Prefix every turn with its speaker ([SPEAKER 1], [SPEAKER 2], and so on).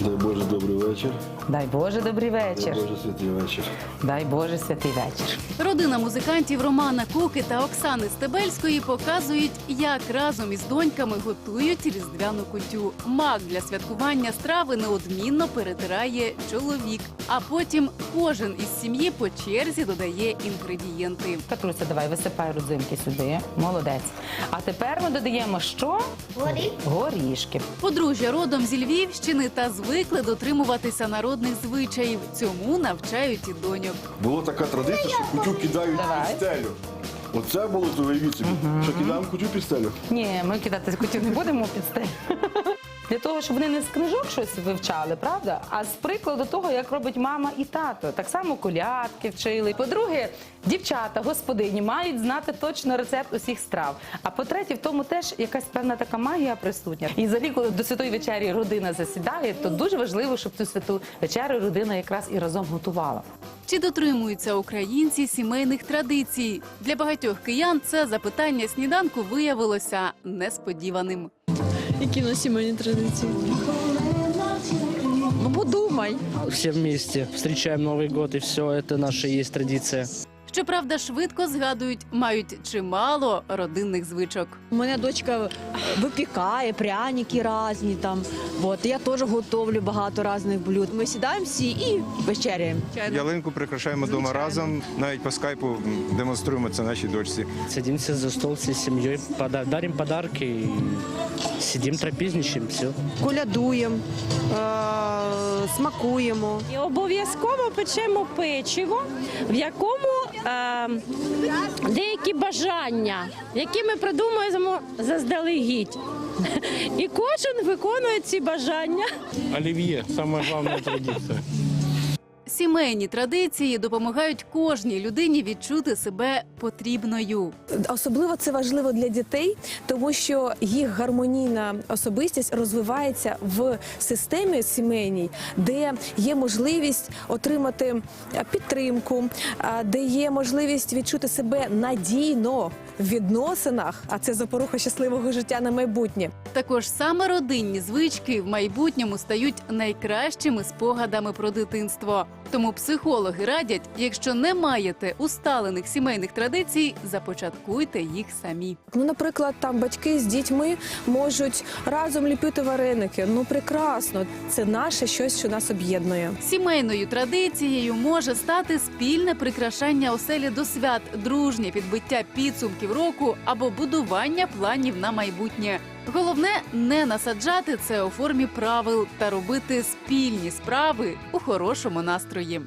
[SPEAKER 1] Дай Боже, добрий вечір.
[SPEAKER 2] Дай Боже, добрий
[SPEAKER 1] Дай
[SPEAKER 2] вечір.
[SPEAKER 1] Боже, святий вечір.
[SPEAKER 2] Дай Боже, святий вечір.
[SPEAKER 3] Родина музикантів Романа Куки та Оксани Стебельської показують, як разом із доньками готують різдвяну кутю. Мак для святкування страви неодмінно перетирає чоловік, а потім кожен із сім'ї по черзі додає інгредієнти.
[SPEAKER 2] Катруся, давай висипай родзинки сюди. Молодець. А тепер ми додаємо що?
[SPEAKER 4] Горі.
[SPEAKER 2] Горішки.
[SPEAKER 3] Подружжя родом зі Львівщини та звикли дотримуватися народних звичаїв. Цьому навчають і доньок.
[SPEAKER 1] Була така традиція, що кутю кидають
[SPEAKER 2] Давай.
[SPEAKER 1] під стелю. Оце було то уявіть собі. Що кидаємо кутю під стелю.
[SPEAKER 2] Ні, ми кидати кутю не будемо під стелю. Для того, щоб вони не з книжок щось вивчали, правда? А з прикладу того, як робить мама і тато. Так само колядки вчили. По-друге, дівчата, господині мають знати точно рецепт усіх страв. А по-третє, в тому теж якась певна така магія присутня. І взагалі, коли до святої вечері родина засідає, то дуже важливо, щоб цю святу вечерю родина якраз і разом готувала.
[SPEAKER 3] Чи дотримуються українці сімейних традицій? Для багатьох киян це запитання сніданку виявилося несподіваним.
[SPEAKER 5] Які на сімейні традиції? Ну, подумай.
[SPEAKER 6] все вместе встречаем Новый год, и все это наша есть традиция.
[SPEAKER 3] Щоправда, швидко згадують, мають чимало родинних звичок.
[SPEAKER 5] У мене дочка випікає пряники різні там. От я теж готовлю багато різних блюд. Ми сідаємо всі і вечеряємо.
[SPEAKER 7] Ялинку прикрашаємо вдома разом. Навіть по скайпу демонструємо це нашій дочці.
[SPEAKER 6] Садимся за стол всей семьей, пода- дарим подарки и сидим, трапезничаем, все.
[SPEAKER 5] Колядуємо, е- смакуємо.
[SPEAKER 8] І обов'язково печемо печиво, в якому деякі бажання, які ми придумуємо заздалегідь. І кожен виконує ці бажання.
[SPEAKER 6] Олів'є найголовніша традиція.
[SPEAKER 3] Сімейні традиції допомагають кожній людині відчути себе потрібною.
[SPEAKER 9] Особливо це важливо для дітей, тому що їх гармонійна особистість розвивається в системі сімейній, де є можливість отримати е, підтримку, де є можливість відчути себе надійно в відносинах, а це запоруха щасливого життя на майбутнє.
[SPEAKER 3] Також саме родинні звички в майбутньому стають найкращими спогадами про дитинство. Тому психологи радять, якщо не маєте усталених сімейних традицій, започаткуйте їх самі.
[SPEAKER 9] Ну, наприклад, там батьки з дітьми можуть разом ліпити вареники. Ну прекрасно, це наше щось, що нас об'єднує.
[SPEAKER 3] Сімейною традицією може стати спільне прикрашання оселі до свят, дружнє підбиття підсумків року або будування планів на майбутнє. Головне не насаджати це у формі правил та робити спільні справи у хорошому настрої.